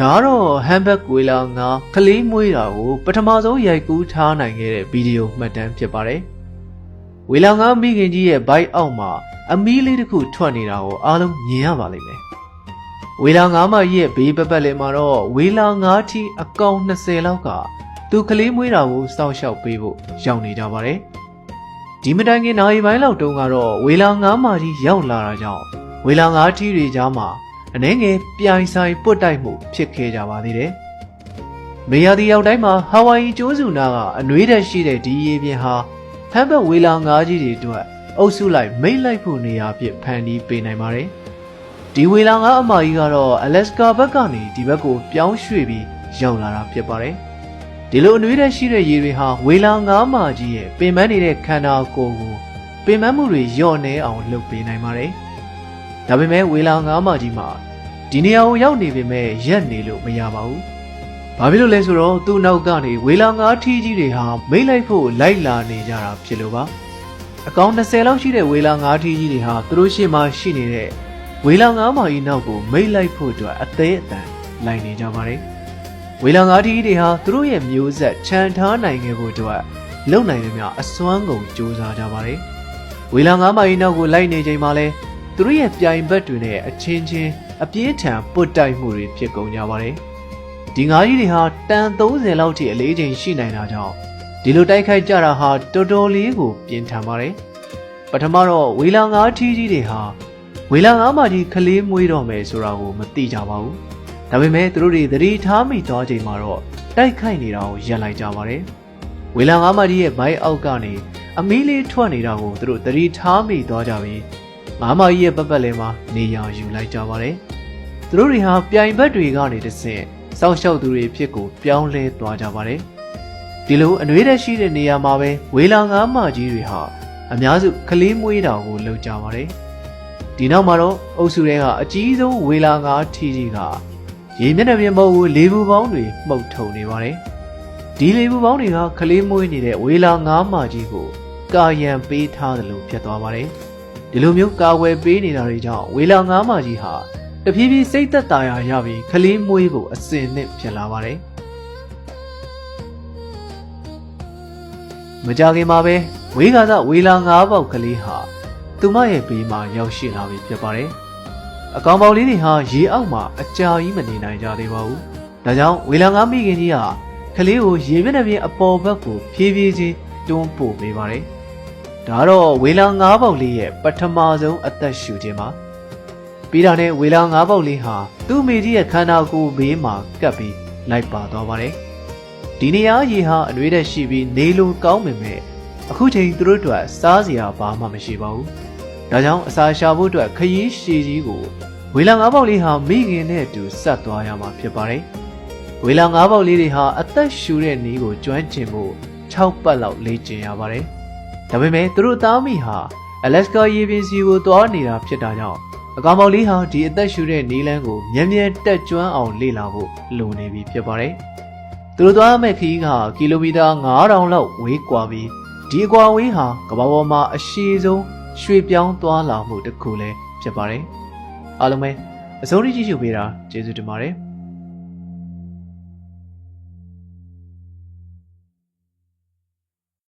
ဒါကတော့ဟမ်ဘတ်ကွေလာငါကလေးမွေးတာကိုပထမဆုံးရိုက်ကူးထားနိုင်ခဲ့တဲ့ဗီဒီယိုမှတ်တမ်းဖြစ်ပါတယ်။ဝေလာငါမိခင်ကြီးရဲ့ဘိုက်အောက်မှာအမီးလေးတစ်ခုထွက်နေတာကိုအားလုံးမြင်ရပါလိမ့်မယ်။ဝေလာငါမကြီးရဲ့ဘေးပပတ်လည်မှာတော့ဝေလာငါထီအကောင်20လောက်ကသူကလေးမွေးတာကိုစောင့်ရှောက်ပေးဖို့ရောက်နေကြပါတယ်။ဒီမတိုင်ခင်နိုင်ပိုင်းလောက်တုန်းကတော့ဝေလာငါမကြီးရောက်လာတာကြောင့်ဝေလာငါထီတွေကြားမှာ အနှဲငယ်ပြိုင်ဆိုင်ပွတ်တိုက်မှုဖြစ်ခဲ့ကြပါသေးတယ်။မေယာဒီရောက်တိုင်းမှာဟာဝိုင်ယီကျိုးစုနာကအနှွေးတက်ရှိတဲ့ဒီရေပြင်ဟာဟမ်ဘတ်ဝေလာငါးကြီးတွေအတွက်အုပ်စုလိုက်မိတ်လိုက်ဖို့နေရာအဖြစ်ဖန်တီးပေးနိုင်ပါတယ်။ဒီဝေလာငါးအမကြီးကတော့အလက်စကာဘက်ကနေဒီဘက်ကိုပြောင်းရွှေ့ပြီးရောက်လာတာဖြစ်ပါတယ်။ဒီလိုအနှွေးတက်ရှိတဲ့ရေတွေဟာဝေလာငါးမကြီးရဲ့ပင်ပန်းနေတဲ့ခန္ဓာကိုယ်ကိုပင်ပန်းမှုတွေညော့နေအောင်လုပ်ပေးနိုင်ပါတယ်။ ဒါပေမဲ့ဝေလာငါးမကြီးမှာဒီနေရာကိုရောက်နေပေမဲ့ရက်နေလို့မရပါဘူး။ဘာဖြစ်လို့လဲဆိုတော့သူ့နောက်ကနေဝေလာငါးထီးကြီးတွေဟာမိတ်လိုက်ဖို့လိုက်လာနေကြတာဖြစ်လို့ပါ။အကောင်20လောက်ရှိတဲ့ဝေလာငါးထီးကြီးတွေဟာသူတို့ရှေ့မှာရှိနေတဲ့ဝေလာငါးမာကြီးနောက်ကိုမိတ်လိုက်ဖို့အတွက်အသေးအတန်လိုက်နေကြပါတယ်။ဝေလာငါးထီးကြီးတွေဟာသူတို့ရဲ့မျိုးဆက်ခြံထားနိုင်ခဲ့ဖို့အတွက်လုံနိုင်သမျှအစွမ်းကုန်စူးစမ်းကြပါတယ်။ဝေလာငါးမာကြီးနောက်ကိုလိုက်နေချိန်မှာလဲ သူတို့ရဲ့ပြိုင်ဘက်တွေနဲ့အချင်းချင်းအပြင်းထန်ပုတ်တိုက်မှုတွေဖြစ်ကုန်ကြပါတယ်။ဒီငါးကြီးတွေဟာတန်30လောက်ထိအလေးချိန်ရှိနိုင်တာကြောင့်ဒီလိုတိုက်ခိုက်ကြတာဟာတော်တော်လေးကိုပြင်းထန်ပါတယ်။ပထမတော့ဝေလာငါးထီးကြီးတွေဟာဝေလာငါးမကြီးခလေးမွေးတော့မယ်ဆိုတာကိုမသိကြပါဘူး။ဒါပေမဲ့သူတို့တွေသတိထားမိသွားချိန်မှာတော့တိုက်ခိုက်နေတာကိုရပ်လိုက်ကြပါတယ်။ဝေလာငါးမကြီးရဲ့ဘိုက်အောက်ကနေအမီးလေးထွက်နေတာကိုသူတို့သတိထားမိသွားကြပြီး ငါးမကြီးရဲ့ပတ်ပတ်လည်မှာနေရာယူလိုက်ကြပါတယ်။သူတို့တွေဟာပြိုင်ဘက်တွေကနေတဆင့်စောင့်ရှောက်သူတွေဖြစ်ကိုပြောင်းလဲသွားကြပါတယ်။ဒီလိုအနှွေးတက်ရှိတဲ့နေရာမှာပဲဝေလာငါးမကြီးတွေဟာအများစုကလေးမွေးတာကိုလုပ်ကြပါတယ်။ဒီနောက်မှာတော့အုပ်စုတွေကအကြီးဆုံးဝေလာငါးထီကြီးကရေမျက်နှာပြင်ပေါ်ကိုလေဘူးပေါင်းတွေမှုတ်ထုံနေပါတယ်။ဒီလေဘူးပေါင်းတွေကကလေးမွေးနေတဲ့ဝေလာငါးမကြီးကိုကာယံပေးထားတယ်လို့ဖြစ်သွားပါတယ်။ ဒီလိုမျိုးကာဝယ်ပေးနေတာတွေကြောင့်ဝေလာငါးမကြီးဟာတဖြည်းဖြည်းစိတ်သက်သာရာရပြီးခလေးမွေးဖို့အစင်နဲ့ဖြစ်လာပါတယ်။မကြခင်မှာပဲဝေးကားသဝေလာငါးပေါက်ကလေးဟာသူမရဲ့ဘေးမှာရောက်ရှိလာပြီဖြစ်ပါတယ်။အကောင်ပေါက်လေးတွေဟာရေအောက်မှာအကြာကြီးမနေနိုင်ကြသေးပါဘူး။ဒါကြောင့်ဝေလာငါးမိခင်ကြီးဟာကလေးကိုရေမျက်နှာပြင်အပေါ်ဘက်ကိုဖြည်းဖြည်းချင်းတွန်းပို့ပေးပါတယ်။ ဒါတော့ဝေလာငါးပေါက်လေးရဲ့ပထမဆုံးအသက်ရှူခြင်းပါပြီးတာနဲ့ဝေလာငါးပေါက်လေးဟာသူ့မိကြီးရဲ့ခန္ဓာကိုယ်ဘေးမှာကပ်ပြီးလိုက်ပါသွားပါတယ်ဒီနေရာရေဟာအနှွေးတက်ရှိပြီးနေလိုကောင်းပေမဲ့အခုချိန်သူတို့အတွက်စားစရာဘာမှမရှိပါဘူးဒါကြောင့်အစာရှာဖို့အတွက်ခရီးရှည်ကြီးကိုဝေလာငါးပေါက်လေးဟာမိခင်နဲ့အတူဆက်သွားရမှာဖြစ်ပါတယ်ဝေလာငါးပေါက်လေးတွေဟာအသက်ရှူတဲ့နည်းကိုကျွမ်းကျင်ဖို့6ပတ်လောက်လေ့ကျင့်ရပါတယ် ဒါပေမဲ့သူတို့သားမိဟာအလက်စကာရေပြင်စီကိုသွားနေတာဖြစ်တာကြောင့်အကောင်ပေါက်လေးဟာဒီအသက်ရှူတဲ့နီလန်းကိုမြန်မြန်တက်ကျွမ်းအောင်လေ့လာဖို့လိုနေပြီဖြစ်ပါတယ်။သူတို့သွားမဲ့ခရီးကကီလိုမီတာ9000လောက်ဝေးကွာပြီးဒီအကွာဝေးဟာကမ္ဘာပေါ်မှာအရှည်ဆုံးရွှေ့ပြောင်းသွားလာမှုတစ်ခုလည်းဖြစ်ပါတယ်။အားလုံးပဲအဆုံးထိကြည့်ရှုပေးတာကျေးဇူးတင်ပါတယ်။